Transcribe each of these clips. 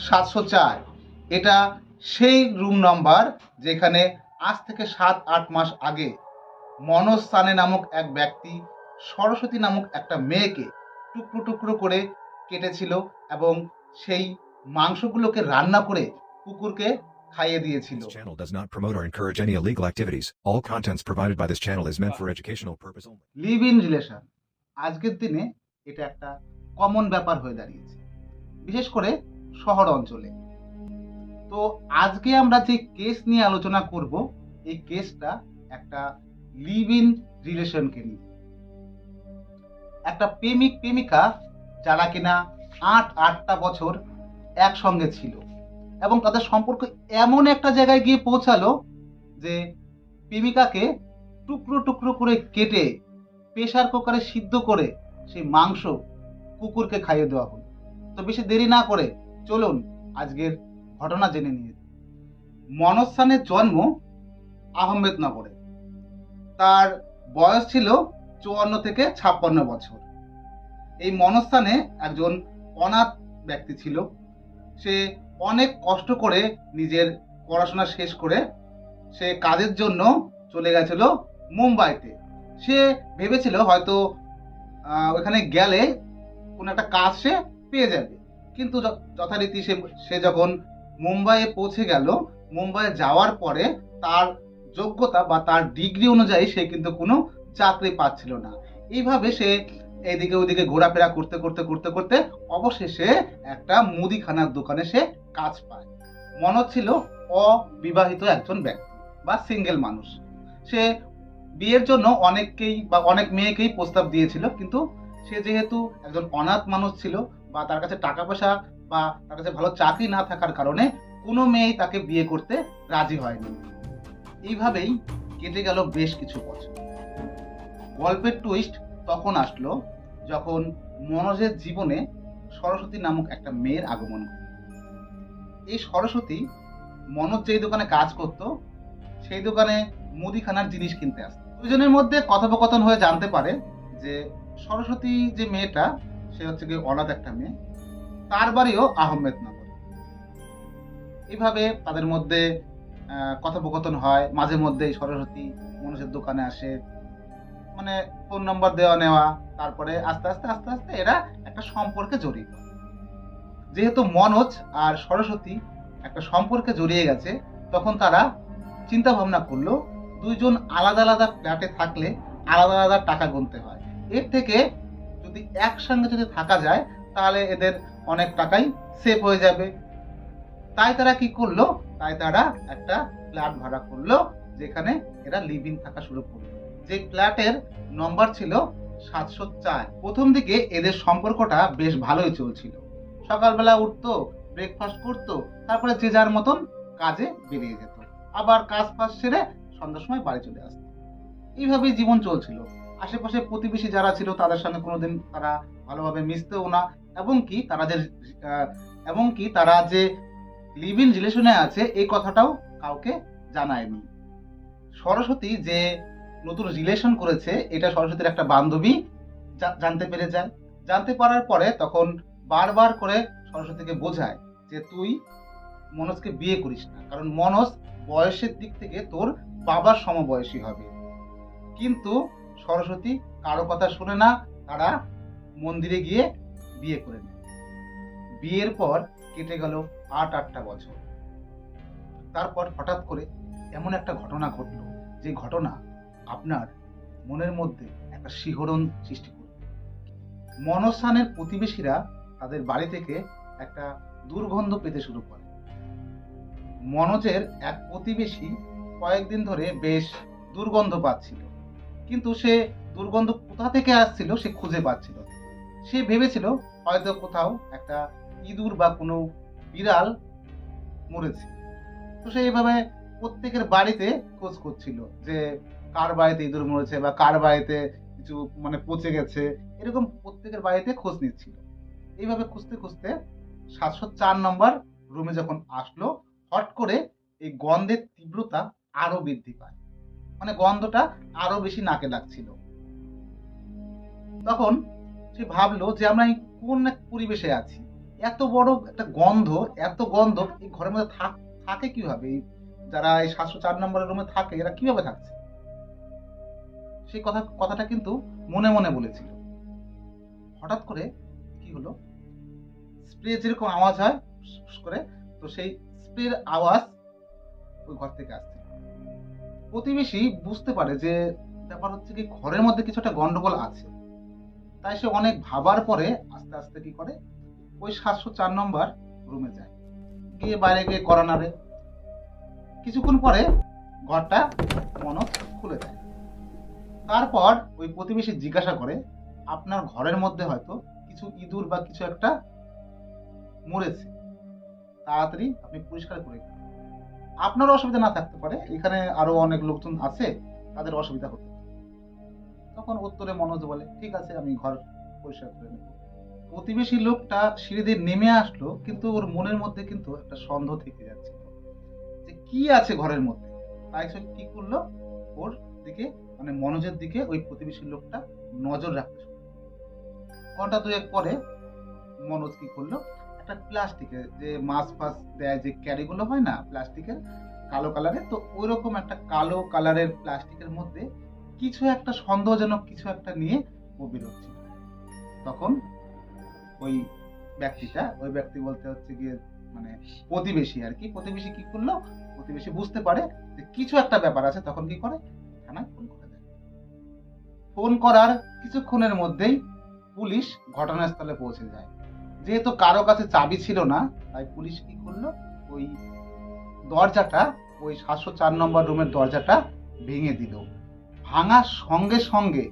সাতশো চার এটা সেই রুম নাম্বার যেখানে আজ থেকে সাত আট মাস আগে মনোজ সানে নামক এক ব্যক্তি সরস্বতী নামক একটা মেয়েকে টুকরো টুকরো করে কেটেছিল এবং সেই মাংসগুলোকে রান্না করে কুকুরকে খাইয়ে দিয়েছিল This channel does not promote or encourage any illegal activities. All contents provided by this channel is meant for educational purpose only. Live in relation আজকের দিনে এটা একটা কমন ব্যাপার হয়ে দাঁড়িয়েছে বিশেষ করে শহর অঞ্চলে। তো আজকে আমরা যে কেস নিয়ে আলোচনা করব, এই কেসটা একটা লিভ ইন রিলেশনকে নিয়ে। একটা প্রেমিক, প্রেমিকা যারা কিনা আট, আটটা বছর একসঙ্গে ছিল এবং তাদের সম্পর্ক এমন একটা জায়গায় গিয়ে পৌঁছালো যে প্রেমিকাকে টুকরো টুকরো করে কেটে প্রেশার কুকারে সিদ্ধ করে সেই মাংস কুকুরকে খাইয়ে দেওয়া হলো। তো বেশি দেরি না করে চলুন আজকের ঘটনা জেনে নিয়ে মনোজ খানের জন্ম আহমেদনগরে তার বয়স ছিল চুয়ান্ন থেকে ছাপ্পান্ন বছর। এই মনোজ খানে একজন অনাথ ব্যক্তি ছিল। সে অনেক কষ্ট করে নিজের পড়াশোনা শেষ করে সে কাজের জন্য চলে গেছিল মুম্বাইতে। সে ভেবেছিল হয়তো ওখানে গেলে কোনো একটা কাজ সে পেয়ে যাবে। কিন্তু যথারীতি সে সে যখন মুম্বাইয়ে পৌঁছে গেল, মুম্বাইয়ে যাওয়ার পরে তার যোগ্যতা বা তার ডিগ্রি অনুযায়ী সে কিন্তু কোনো চাকরি পাচ্ছিল না। এইভাবে সে এদিকে ওদিকে ঘোরাফেরা করতে করতে করতে করতে অবশেষে একটা মুদিখানার দোকানে সে কাজ পায়। মনোজ ছিল অবিবাহিত একজন ব্যক্তি বা সিঙ্গেল মানুষ। সে বিয়ের জন্য অনেককেই বা অনেক মেয়েকেই প্রস্তাব দিয়েছিল, কিন্তু সে যেহেতু একজন অনাথ মানুষ ছিল বা তার কাছে টাকা পয়সা বা তার কাছে ভালো চাকরি না থাকার কারণে কোনো মেয়েই তাকে বিয়ে করতে রাজি হয়নি। এইভাবেই কেটে গেল বেশ কিছু বছর। গল্পের টুইস্ট তখন আসলো যখন মনোজের জীবনে সরস্বতী নামক একটা মেয়ের আগমন এই সরস্বতী মনোজ যেই দোকানে কাজ করত, সেই দোকানে মুদিখানার জিনিস কিনতে আসতো। দুজনের মধ্যে কথোপকথন হয়ে জানতে পারে যে সরস্বতী যে মেয়েটা সে হচ্ছে কি অনাথ একটা মেয়ে, তার বাড়িও আহমেদনগর। এইভাবে তাদের মধ্যে কথোপকথন হয়, মাঝে মধ্যে সরস্বতী মনুষের দোকানে আসে মানে ফোন নম্বর দেওয়া নেওয়া, তারপরে আস্তে আস্তে আস্তে আস্তে এরা একটা সম্পর্কে জড়িত যেহেতু মনোজ আর সরস্বতী একটা সম্পর্কে জড়িয়ে গেছে, তখন তারা চিন্তা ভাবনা করল, দুইজন আলাদা আলাদা ফ্ল্যাটে থাকলে আলাদা আলাদা টাকা গুনতে হয়। এর থেকে যদি একসঙ্গে যদি থাকা যায়, তাহলে এদের অনেক টাকাই সেভ হয়ে যাবে। তাই তারা কি করল? তাই তারা একটা ফ্ল্যাট ভাড়া করল, যেখানে এরা লিভ ইন থাকা শুরু করল। যে ফ্ল্যাটের নম্বর ছিল সাতশো চার। প্রথম দিকে এদের সম্পর্কটা বেশ ভালোই চলছিল। সকালবেলা উঠতো ব্রেকফাস্ট করতো, তারপরে যে যার মতন কাজে বেরিয়ে যেত। আবার কাজ ফাজ সেরে সন্ধ্যার সময় বাড়ি চলে আসতো। এইভাবেই জীবন চলছিল। আশেপাশে প্রতিবেশী যারা ছিল তাদের সঙ্গে কোনোদিন তারা ভালোভাবে মিশতেও না, এবং কি তারা যে এবং কি তারা যে লিভ ইন রিলেশনে আছে, এই কথাটাও কাউকে জানায়নি। সরস্বতী যে নতুন রিলেশন করেছে, এটা সরস্বতীর একটা বান্ধবী জানতে পেরে যায়। জানতে পারার পরে তখন বারবার করে সরস্বতীকে বোঝায় যে তুই মনোজকে বিয়ে করিস না, কারণ মনোজ বয়সের দিক থেকে তোর বাবার সমবয়সী হবে। কিন্তু সরস্বতী কারও কথা শুনে না, তারা মন্দিরে গিয়ে বিয়ে করে নেয়। বিয়ের পর কেটে গেল আট আটটা বছর। তারপর হঠাৎ করে এমন একটা ঘটনা ঘটলো, যে ঘটনা আপনার মনের মধ্যে একটা শিহরণ সৃষ্টি করবে। মনস্থানের প্রতিবেশীরা তাদের বাড়ি থেকে একটা দুর্গন্ধ পেতে শুরু করে। মনোজের এক প্রতিবেশী কয়েকদিন ধরে বেশ দুর্গন্ধ পাচ্ছিল কিন্তু সে দুর্গন্ধ কোথা থেকে আসছিল সে খুঁজে পাচ্ছিল সে ভেবেছিল হয়তো কোথাও একটা ইঁদুর বা কোনো বিড়াল মরেছে। তো সে এইভাবে প্রত্যেকের বাড়িতে খোঁজ করছিল যে কার বাড়িতে ইঁদুর মরেছে বা কার বাড়িতে কিছু মানে পচে গেছে, এরকম প্রত্যেকের বাড়িতে খোঁজ নিচ্ছিল। এইভাবে খুঁজতে খুঁজতে সাতশো চার নম্বর রুমে যখন আসলো, হট করে এই গন্ধের তীব্রতা আরও বৃদ্ধি পায়। মানে গন্ধটা আরও বেশি নাকে লাগছিল। তখন সে ভাবলো যে আমরা এই কোন এক পরিবেশে আছি? এত বড় একটা গন্ধ, এত গন্ধ, এই ঘরের মধ্যে থাকে কীভাবে? যারা এই সাতশো চার নম্বরের রুমে থাকে, এরা কীভাবে থাকছে? সেই কথা, কথাটা কিন্তু মনে মনে বলেছিল। হঠাৎ করে কি হলো? স্প্রে যেরকম আওয়াজ হয় করে, তো সেই স্প্রের আওয়াজ ওই ঘর থেকে আসছে। প্রতিবেশী বুঝতে পারে যে ব্যাপার হচ্ছে কি ঘরের মধ্যে কিছু একটা গন্ডগোল আছে। তাই সে অনেক ভাবার পরে আস্তে আস্তে কি করে? ওই সাতশো চার নম্বর রুমে যায়। গিয়ে বাইরে গিয়ে করানারে কিছুক্ষণ পরে ঘরটা মনক খুলে দেয়। তারপর ওই প্রতিবেশী জিজ্ঞাসা করে, আপনার ঘরের মধ্যে হয়তো কিছু ইঁদুর বা কিছু একটা মরেছে। তাড়াতাড়ি আপনি পরিষ্কার করে। আপনার অসুবিধা না থাকতে পারে, এখানে আরও অনেক লোকজন আছে, তাদের অসুবিধা হতে তখন উত্তরে মনোজ বলে, ঠিক আছে, আমি ঘর পরিষ্কার করে নেব। প্রতিবেশী লোকটা সিঁড়ি দিয়ে নেমে আসলো, কিন্তু ওর মনের মধ্যে কিন্তু একটা সন্দেহ থেকে যাচ্ছে। যে কি আছে ঘরের মধ্যে? তাই সে কি করল? ওর দিকে মানে মনোজের দিকে ওই প্রতিবেশী লোকটা নজর রাখতে ঘণ্টা দুয়েক পরে মনোজ কি করল? একটা প্লাস্টিকের যে মাছ ফাছ দেয়, যে ক্যারিগুলো হয় না, প্লাস্টিকের, কালো কালারের তো ওই রকম একটা কালো কালারের প্লাস্টিকের মধ্যে কিছু একটা সন্দেহজনক কিছু একটা নিয়ে ও বেরোচ্ছিল তখন ওই ব্যক্তিটা, ওই ব্যক্তি বলতে হচ্ছে গিয়ে মানে প্রতিবেশী আর কি, প্রতিবেশী কি করল? প্রতিবেশী বুঝতে পারে যে কিছু একটা ব্যাপার আছে, তখন কি করে? থানায় ফোন করে দেয়। ফোন করার কিছুক্ষণের মধ্যেই পুলিশ ঘটনাস্থলে পৌঁছে যায়। যেহেতু কারও কাছে চাবি ছিল না, তাই পুলিশ কি করল? ওই দরজাটা, ওই সাতশো চার নম্বর রুমের দরজাটা ভেঙে দিল। ভাঙার সঙ্গে সঙ্গে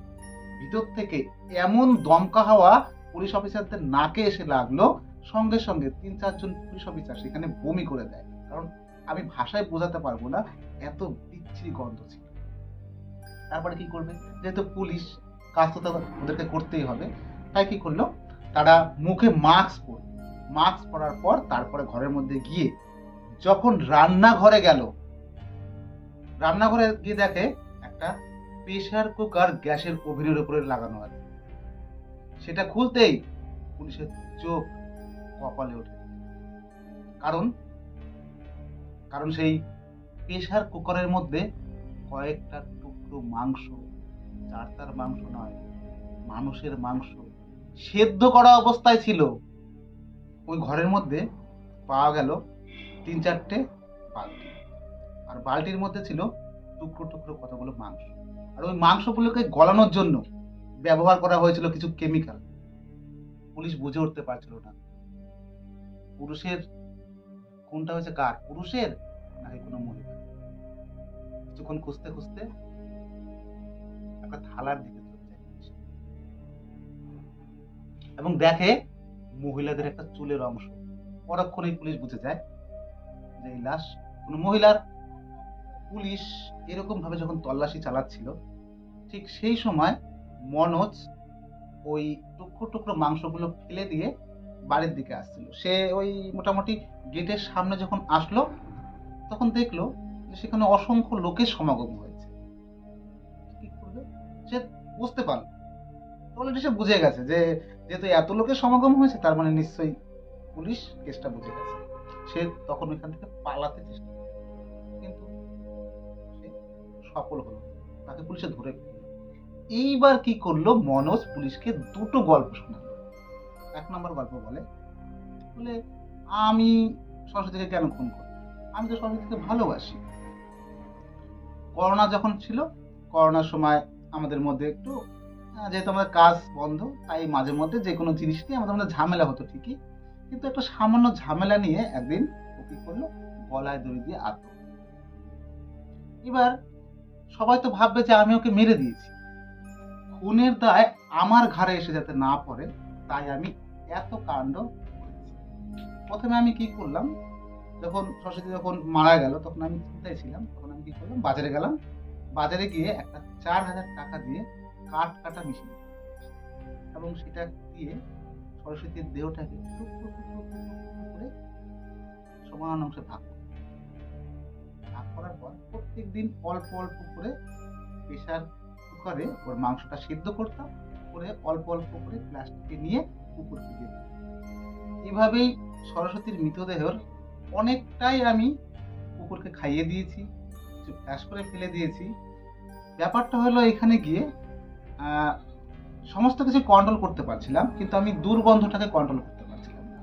ভিতর থেকে এমন দমকা হাওয়া পুলিশ অফিসারদের নাকে এসে লাগল। সঙ্গে সঙ্গে তিন চারজন পুলিশ অফিসার সেখানে বমি করে দেয়। কারণ আমি ভাষায় বোঝাতে পারব না, এত বিচ্ছিরি গন্ধ ছিল। তারপরে কি করবে? যেহেতু পুলিশ কাজ তো ওদেরকে করতেই হবে, তাই কি করল? তারা মুখে মাস্ক পরল মাস্ক পরার পর তারপরে ঘরের মধ্যে গিয়ে যখন রান্নাঘরে গেল, রান্নাঘরে গিয়ে দেখে একটা প্রেসার কুকার গ্যাসের ওভেনের উপরে লাগানো আছে। সেটা খুলতেই পুলিশের চোখ কপালে ওঠে। কারণ কারণ সেই প্রেসার কুকারের মধ্যে কয়েকটা টুকরো মাংস চার তার মাংস নয়, মানুষের মাংস সেদ্ধ করা অবস্থায় ছিল। ওই ঘরের মধ্যে পাওয়া গেল তিন চারটে বালতি। আর বালতির মধ্যে ছিল টুকরো টুকরো কতগুলো মাংস। আর ওই মাংসগুলোকে গলানোর জন্য ব্যবহার করা হয়েছিল কিছু কেমিক্যাল। পুলিশ বুঝে উঠতে পারছিল না। পুরুষের কোনটা হয়েছে কার? পুরুষের নাকি কোনো মহিলা কিছুক্ষণ খুঁজতে খুঁজতে একটা থালার দিকে এবং দেখে মহিলাদের একটা চুলের অংশ। পরক্ষণেই পুলিশ বুঝে যায় যে এই লাশ কোনো মহিলার। পুলিশ এরকম ভাবে যখন তল্লাশি চালাচ্ছিল, ঠিক সেই সময় মনোজ ওই টুকরো টুকরো মাংসগুলো ফেলে দিয়ে বাড়ির দিকে আসছিল। সে ওই মোটামুটি গেটের সামনে যখন আসলো, তখন দেখল যে সেখানে অসংখ্য লোকের সমাগম হয়েছে। সে বুঝতে পারল। অলরেডি সে বুঝে গেছে যে যেহেতু এত লোকের সমাগম হয়েছে, তার মানে নিশ্চয়ই পুলিশ কেসটা বুঝে গেছে। সে তখন ওইখান থেকে পালাতে চেষ্টা কিন্তু সে সফল হলো তাকে পুলিশে ধরে এইবার কি করল? মনোজ পুলিশকে দুটো গল্প শোনালো। এক নম্বর গল্প বলে বলে, আমি সরস্বতীকে কেন খুন করি আমি তো সরস্বতীকে ভালোবাসি। করোনা যখন ছিল, করোনার সময় আমাদের মধ্যে একটু যেহেতু আমাদের কাজ বন্ধ, তাই মাঝে মধ্যে যে কোনো জিনিস নিয়ে আমাদের মধ্যে ঝামেলা হতো ঠিকই, কিন্তু একটা সামান্য ঝামেলা নিয়ে একদিন ও কি করল গলায় দড়ি দিয়ে আত্মহত্যা এবার সবাই তো ভাববে যে আমি ওকে মেরে দিয়েছি। খুনের দায় আমার ঘাড়ে এসে যাতে না পড়ে, তাই আমি এত কাণ্ড প্রথমে আমি কি করলাম, যখন সরস্বতী যখন মারা গেল, তখন আমি চিন্তায় ছিলাম, তখন আমি কি করলাম, বাজারে গেলাম, বাজারে গিয়ে একটা চার হাজার টাকা দিয়ে কাঠ কাটা মেশিন এবং সেটা দিয়ে সরস্বতীর দেহটাকে করে সমান অংশে ভাগ। ভাগ করার পর প্রত্যেক দিন অল্প অল্প করে প্রেশার কুকারে ওর মাংসটা সিদ্ধ করতাম, করে অল্প অল্প করে প্লাস্টিকে নিয়ে কুকুরকে দিতাম। এভাবেই সরস্বতীর মৃতদেহর অনেকটাই আমি কুকুরকে খাইয়ে দিয়েছি কিছু করে ফেলে দিয়েছি ব্যাপারটা হলো এখানে গিয়ে সমস্ত কিছু কন্ট্রোল করতে পারছিলাম, কিন্তু আমি দুর্গন্ধটাকে কন্ট্রোল করতে পারছিলাম না।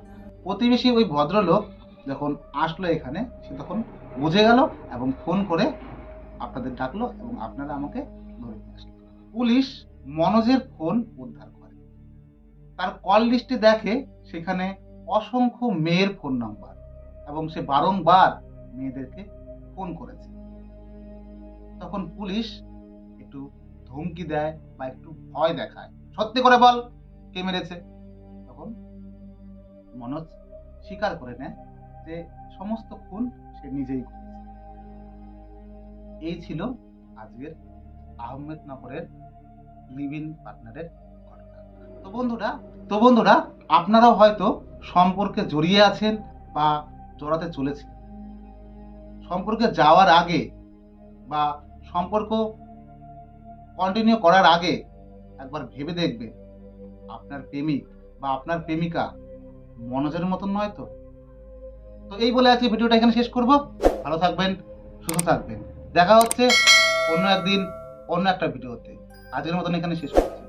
প্রতিবেশী ওই ভদ্রলোক যখন আসলো এখানে, সে তখন বুঝে গেল এবং ফোন করে আপনাদের ডাকলো এবং আপনারা আমাকে ধরে নিয়ে আসলো পুলিশ মনোজের ফোন উদ্ধার করে। তার কল লিস্টে দেখে সেখানে অসংখ্য মেয়ের ফোন নাম্বার এবং সে বারংবার মেয়েদেরকে ফোন করেছে। তখন পুলিশ ধমকি দেয় বা একটু ভয় দেখায়। সত্যি করে বল, কে মেরেছে? তখন মনোজ স্বীকার করে নেয় যে সমস্ত খুন সে নিজেই করেছে। এই ছিল আজকের আহমেদনগরের লিভ ইন পার্টনারের তো বন্ধুরা তো বন্ধুরা, আপনারাও হয়তো সম্পর্কে জড়িয়ে আছেন বা জড়াতে চলেছেন। সম্পর্কে যাওয়ার আগে বা সম্পর্ক কন্টিনিউ করার আগে একবার ভেবে দেখবে আপনার প্রেমিক বা আপনার প্রেমিকা মনোজের মতন নয় তো। তো এই বলে আজকে ভিডিওটা এখানে শেষ করব। ভালো থাকবেন, সুস্থ থাকবেন। দেখা হচ্ছে অন্য একদিন, অন্য একটা ভিডিওতে। আজকের মতন এখানে শেষ করছি।